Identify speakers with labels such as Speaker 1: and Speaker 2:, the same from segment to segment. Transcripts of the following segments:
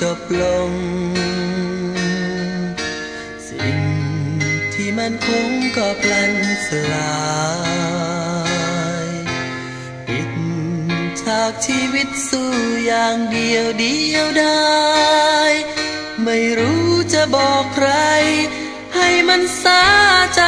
Speaker 1: จบลง สิ่งที่มันคงก็พลันสลายปิดฉากชีวิตสู้อย่างเดียวเดียวได้ ไม่รู้จะบอกใคร ให้มันสาใจ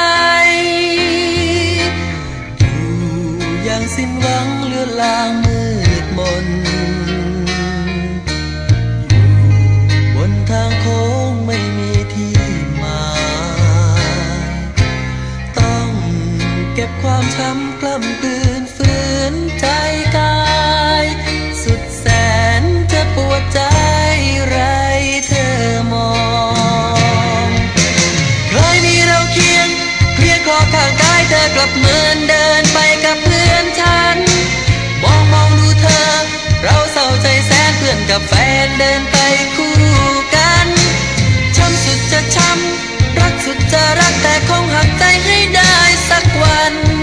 Speaker 1: ข้างกายเธอกลับเหมือนเดินไปกับเพื่อนฉัน มองมองดูเธอ เราเศร้าใจแสนเพื่อนกับแฟนเดินไปคู่กันช้ำสุดจะช้ำรักสุดจะรักแต่คงหักใจให้ได้สักวันน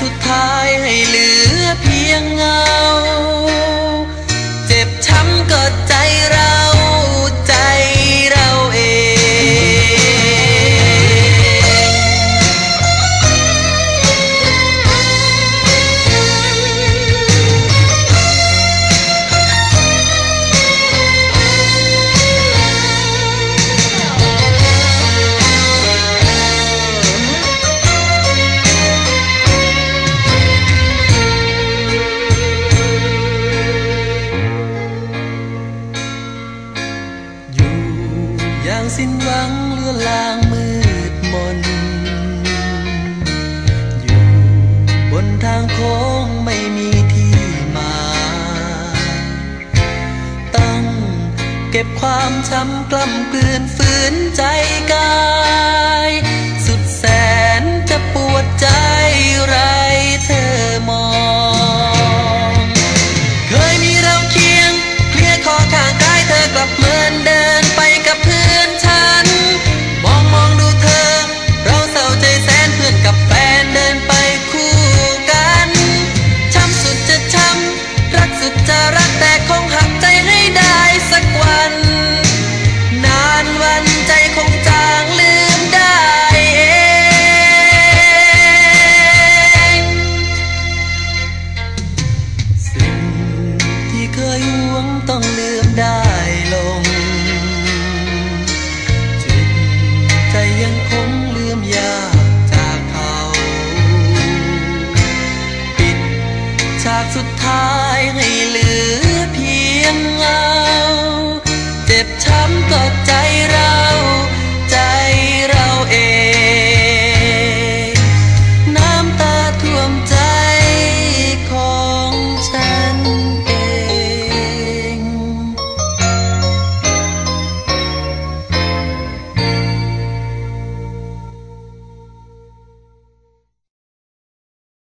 Speaker 1: สุดท้ายให้เหลือเพียงเงา เก็บความช้ำกล้ำกลืนฝืนใจกาย สุดแสนจะปวดใจไรเธอ สุดท้ายให้เหลือเพียงเราเจ็บช้ำก็ใจเรา